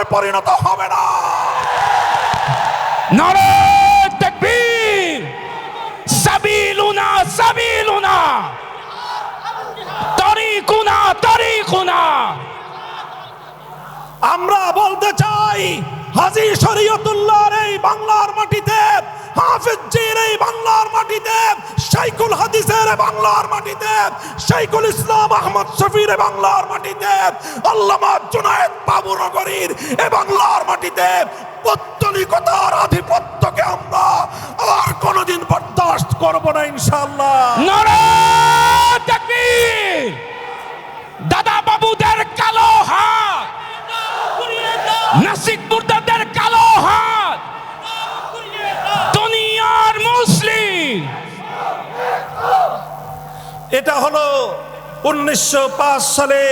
নামে পরিণত হবে না। নারে তাকবীর। সাবিলুনা সাবিলুনা। তরিকুনা তরিকুনা আমরা বলতে চাই হাজি শরীয়তুল্লাহর এই বাংলার মাটিতে হাফিজির এই বাংলার মাটিতে শাইকুল হাদিসের বাংলার মাটিতে শাইকুল ইসলাম আহমদ শফির বাংলার মাটিতে, আল্লামা জুনায়েদ বাবুনগরীর এ বাংলার মাটিতে পত্তলিকতার আধিপত্যকে আমরা আর কোনোদিন বরদাস্ত করব না ইনশাআল্লাহ। নারে এটা হলো উনিশশো পাঁচ সালে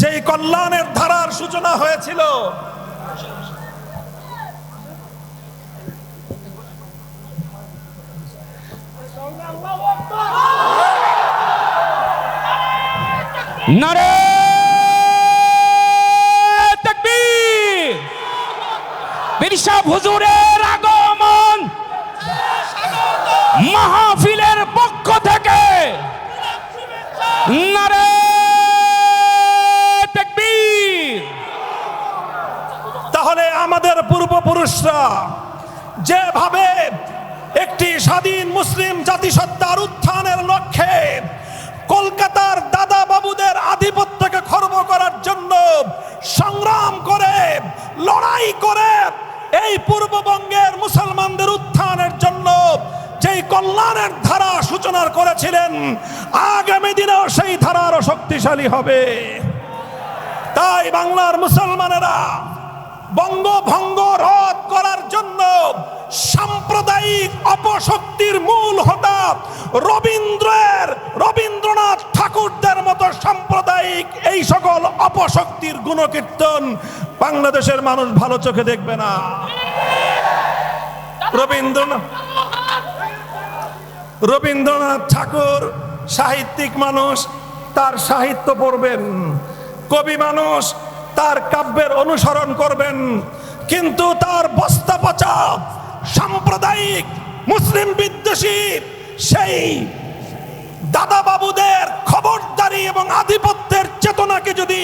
যেই কল্যাণের ধারার সূচনা হয়েছিল। নারে বিরসা হুজুরের পূর্বপুরুষরা যেভাবে একটি স্বাধীন মুসলিম জাতিসত্তার উত্থানের লক্ষ্যে কলকাতার দাদা বাবুদের আধিপত্যকে খর্ব করার জন্য সংগ্রাম করে, লড়াই করে এই পূর্ববঙ্গের মুসলমানদের উত্থানের জন্য যেই কল্যাণের ধারা সূচনা করেছিলেন, আগামী দিনেও সেই ধারা আরও শক্তিশালী হবে। তাই বাংলার মুসলমানেরা বঙ্গভঙ্গ রদ করার জন্য সাম্প্রদায়িক অপশক্তির মূল হতা রবীন্দ্রের, রবীন্দ্রনাথ ঠাকুরদের মতো সাম্প্রদায়িক এই সকল অপশক্তির গুণকীর্তন বাংলাদেশের মানুষ ভালো চোখে দেখবে না। রবীন্দ্রনাথ রবীন্দ্রনাথ ঠাকুর সাহিত্যিক মানুষ, তার সাহিত্য পড়বেন। কবি মানুষ তার কাব্যের অনুসরণ করবেন। কিন্তু তার বস্তা পচা সাম্প্রদায়িক মুসলিম বিদ্বেষী সেই দাদা বাবুদের খবরদারি এবং আধিপত্যের চেতনাকে যদি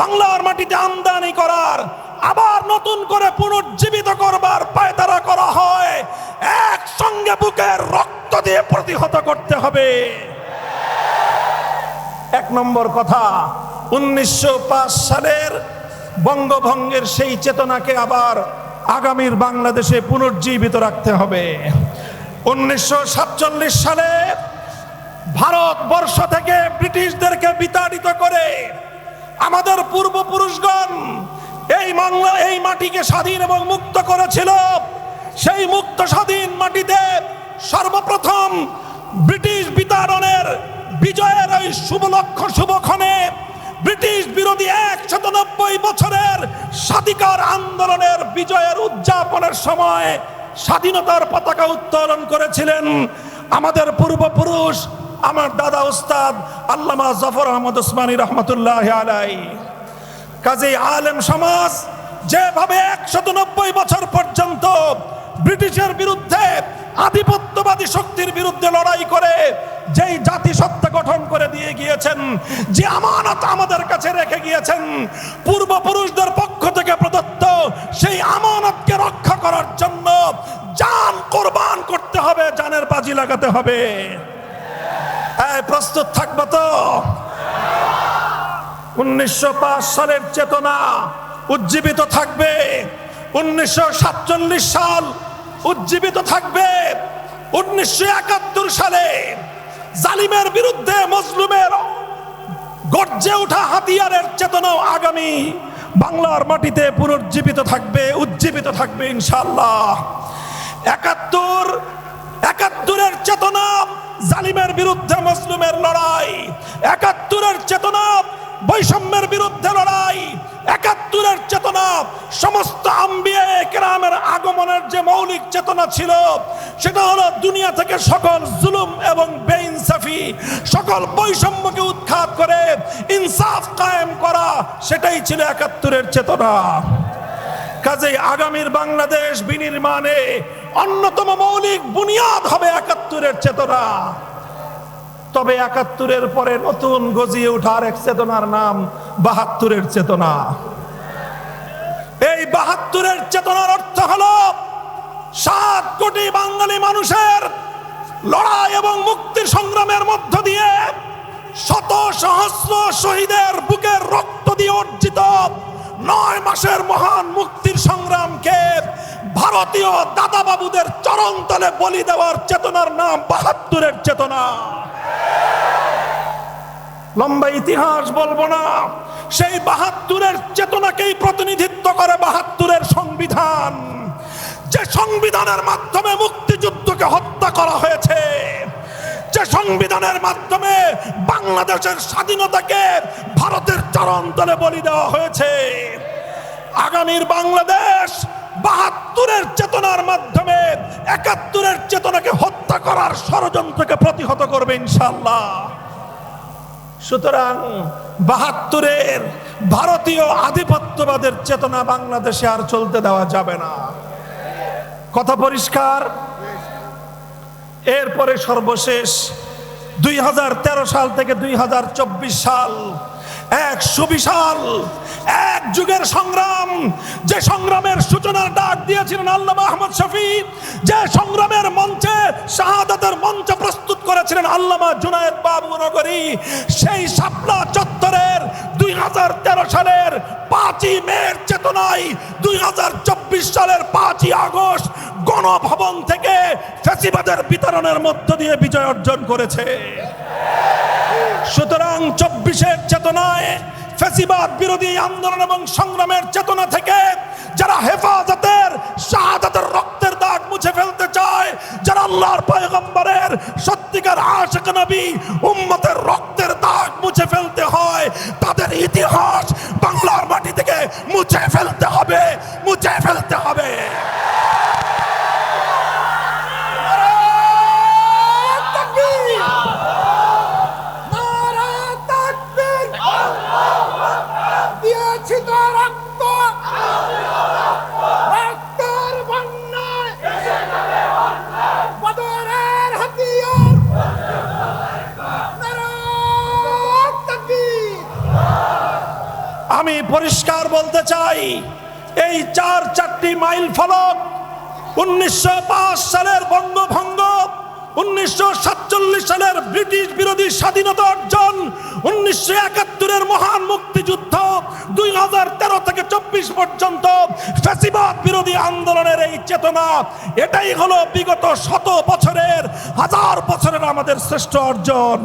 বাংলার মাটিতে আমদানি করার, আবার নতুন করে পুনর্জীবিত করবার পায়তারা করা হয়, একসঙ্গে বুকের রক্ত দিয়ে প্রতিহত করতে হবে। এক নম্বর কথা উনিশশো পাঁচ সালের বঙ্গভঙ্গের সেই চেতনাকে আবার আগামীর বাংলাদেশে পুনর্জীবিত রাখতে হবে। উনিশশো সাতচল্লিশ সালে ভারতবর্ষ থেকে ব্রিটিশদেরকে বিতাড়িত করে আমাদের পূর্বপুরুষগণ এই বাংলা, এই মাটিকে স্বাধীন এবং মুক্ত করেছিল। সেই মুক্ত স্বাধীন মাটিতে সর্বপ্রথম ব্রিটিশ বিতাড়নের বিজয়ের ওই শুভ লক্ষ্য শুভক্ষণে ব্রিটিশ বিরোধী একশত নব্বই বছরের স্বাধিকার আন্দোলনের বিজয়ের উদযাপনের সময় স্বাধীনতার পতাকা উত্তোলন করেছিলেন আমাদের পূর্বপুরুষ, আমার দাদা উস্তাদ আল্লামা জফর আহমদ ওসমানী রহমতুল্লাহ আলাই কাজে আলেম সমাজ যেভাবে একশত নব্বই বছর পর্যন্ত ব্রিটিশের বিরুদ্ধে আধিপত্যবাদী শক্তির বিরুদ্ধে লড়াই করে যেই জাতিসত্তা গঠন করে দিয়ে গিয়েছেন, যে আমানত আমাদের কাছে রেখে গিয়েছেন, পূর্বপুরুষদের পক্ষ থেকে প্রদত্ত সেই আমানতকে রক্ষা করার জন্য জান কোরবান করতে হবে, জানের বাজি লাগাতে হবে। প্রস্তুত থাকব তো? উনিশশো পাঁচ সালের চেতনা উজ্জীবিত থাকবে। উনিশশো সাতচল্লিশ সাল উজ্জীবিত থাকবে। উনিশশো একাত্তর সালে জালিমের বিরুদ্ধে মজলুমের গর্জে ওঠা হাতিয়ারের চেতনাও আগামী। বাংলার মাটিতে পুনর্জীবিত থাকবে, উজ্জীবিত থাকবে ইনশাল্লাহ একাত্তর, একাত্তরের চেতনা জালিমের বিরুদ্ধে মুসলিমের লড়াই। একাত্তরের চেতনা বৈষম্যের বিরুদ্ধে লড়াই। একাত্তরের চেতনা সমস্ত আম্বিয়া কেরামের আগমনের যে মৌলিক চেতনা ছিল, সেটা হলো দুনিয়া থেকে সকল জুলুম এবং বেইনসাফি সকল বৈষম্যকে উৎখাত করে ইনসাফ কায়েম করা, সেটাই ছিল একাত্তরের চেতনা। কাজেই আগামীর বাংলাদেশ বিনির্মাণে অন্যতম মৌলিক বুনিয়াদ হবে একাত্তরের চেতনা। তবে একাত্তরের পরে নতুন গজিয়ে ওঠার এক চেতনার নাম বাহাত্তরের চেতনা। এই বাহাত্তরের চেতনার অর্থ হল সাত কোটি বাঙালি মানুষের লড়াই এবং মুক্তির সংগ্রামের মধ্য দিয়ে শত সহস্র শহীদের বুকের রক্ত দিয়ে অর্জিত নয় মাসের মহান মুক্তির সংগ্রামকে ভারতীয় দাদাবাবুদের চরণতলে বলি দেওয়ার চেতনার নাম বাহাত্তরের চেতনা। লম্বা ইতিহাস বলব না, সেই বাহাত্তরের চেতনাকেই প্রতিনিধিত্ব করে বাহাত্তরের সংবিধান। যে সংবিধানের মাধ্যমে মুক্তিযুদ্ধকে হত্যা করা হয়েছে যে সংবিধানের মাধ্যমে বাংলাদেশের স্বাধীনতাকে ভারতের চরণ তলে বলি দেওয়া হয়েছে, আগামীর বাংলাদেশ বাহাত্তরের চেতনার মাধ্যমে একাত্তরের চেতনাকে হত্যা করার ষড়যন্ত্রকে প্রতিহত করবে ইনশাল্লাহ সুতরাং বাহাত্তরের ভারতীয় আধিপত্যবাদের চেতনা বাংলাদেশে আর চলতে দেওয়া যাবে না। কথা পরিষ্কার? এরপরে সর্বশেষ দুই হাজার তেরো সাল থেকে দুই হাজার চব্বিশ সাল, এক সুবিশাল, এক যুগের সংগ্রাম। যে সংগ্রামের সূচনার ডাক দিয়েছিলেন আল্লাহ আহমদ শফি, যে সংগ্রামের মঞ্চে শাহাদাতের মঞ্চ প্রস্তুত করেছিলেন আল্লামা জুনায়েদ বাবু নগরী, সেই শাপলা চত্বরের দুই হাজার তেরো সালের পাঁচই মের চেতনায় দুই হাজার চব্বিশ সালের পাঁচই আগস্ট গণভবন থেকে ফেসিবাদের বিতরণের মধ্য দিয়ে বিজয় অর্জন করেছে। সুতরাং চব্বিশের চেতনায় ফেসিবাদ বিরোধী আন্দোলন এবং সংগ্রামের চেতনা থেকে যারা হেফাজতের, শাহাদাতের রক্তের দাগ মুছে ফেলতে চায়, যারা আল্লাহর পয়গম্বরের সত্যিকার আশিক নবী উম্মতের রক্তের দাগ মুছে ফেলতে হয়, তাদের ইতিহাস বাংলার মাটি থেকে মুছে ফেলতে হবে, মুছে ফেলতে হবে। রক্ত। রক্তের আমি পরিষ্কার বলতে চাই, এই চার চারটি মাইল ফলক উনিশশো পাঁচ সালের বঙ্গভঙ্গ উনিশশো সাতচল্লিশ সালের ব্রিটিশ বিরোধী স্বাধীনতা অর্জন, উনিশশো একাত্তরের মহান মুক্তিযুদ্ধ, দুই হাজার তেরো থেকে চব্বিশ পর্যন্ত ফ্যাসিবাদ বিরোধী আন্দোলনের এই চেতনা, এটাই হলো বিগত শত বছরের, হাজার বছরের আমাদের শ্রেষ্ঠ অর্জন।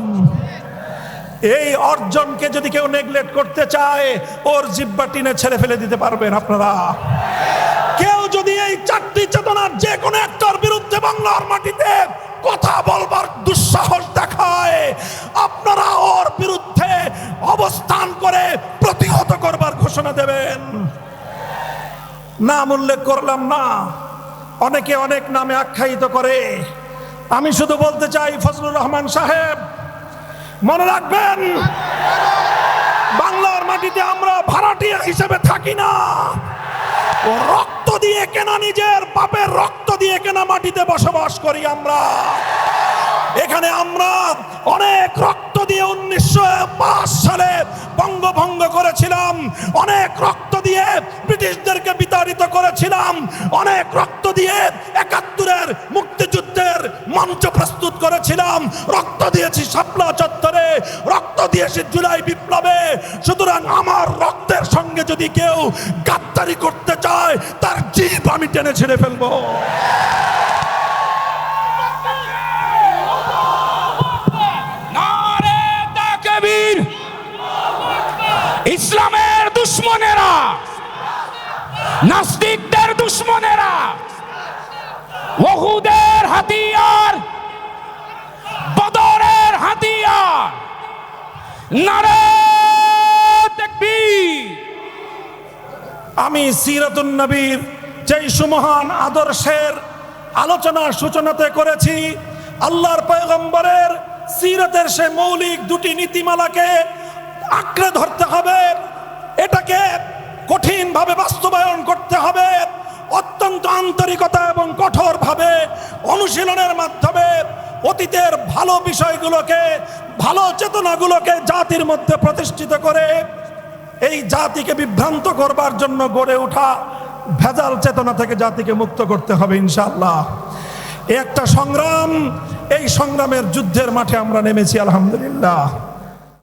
এই অর্জনকে যদি কেউ নেগলেক্ট করতে চায়, ওর জিব্বা টিনে ছেড়ে ফেলে দিতে পারবেন আপনারা। কেউ যদি এই চারটি চেতনার যে কোনো একটার বিরুদ্ধে বাংলার মাটিতে কথা বলবার দুঃসাহস দেখায়। আপনারা ওর বিরুদ্ধে অবস্থান করে প্রতিহত করবার ঘোষণা দেবেন। নাম উল্লেখ করলাম না। অনেকে অনেক নামে আখ্যায়িত করে। আমি শুধু বলতে চাই, ফজলুর রহমান সাহেব, মনে রাখবেন, বাংলার মাটিতে আমরা ভাড়াটিয়া হিসেবে থাকি না। রক্ত দিয়ে কেনা নিজের বাপের রক্ত মাটিতে বসবাস করি আমরা। এখানে আমরা অনেক রক্ত দিয়ে উনিশশো পাঁচ সালে বঙ্গভঙ্গ করেছিলাম। অনেক রক্ত দিয়ে ব্রিটিশদেরকে বিতাড়িত করেছিলাম। অনেক রক্ত দিয়ে একাত্তরের মঞ্চ প্রস্তুত করেছিলাম। রক্ত দিয়েছি শাপলা চত্বরে। রক্ত দিয়েছি জুলাই বিপ্লবে। সুতরাং আমার রক্তের সঙ্গে যদি কেউ গাদ্দারি করতে চায়, তার জীব আমি টেনে ছেড়ে ফেলব। ইসলামের দুশ্মনেরা, নাস্তিকদের দুশ্মনেরা হাতিয়ার হাতিয়ার আমি সিরাতুন নবীর যেই সুমহান আদর্শের আলোচনা সূচনাতে করেছি, আল্লাহর পয়গম্বরের সিরাতের সে মৌলিক দুটি নীতিমালাকে আঁকড়ে ধরতে হবে, এটাকে কঠিনভাবে বাস্তবায়ন করতে হবে। অত্যন্ত আন্তরিকতা এবং কঠোরভাবে অনুশীলনের মাধ্যমে অতীতের ভালো বিষয়গুলোকে, ভালো চেতনাগুলোকে জাতির মধ্যে প্রতিষ্ঠিত করে এই জাতিকে বিভ্রান্ত করবার জন্য গড়ে ওঠা ভেজাল চেতনা থেকে জাতিকে মুক্ত করতে হবে ইনশাল্লাহ একটা সংগ্রাম, এই সংগ্রামের যুদ্ধের মাঠে আমরা নেমেছি, আলহামদুলিল্লাহ।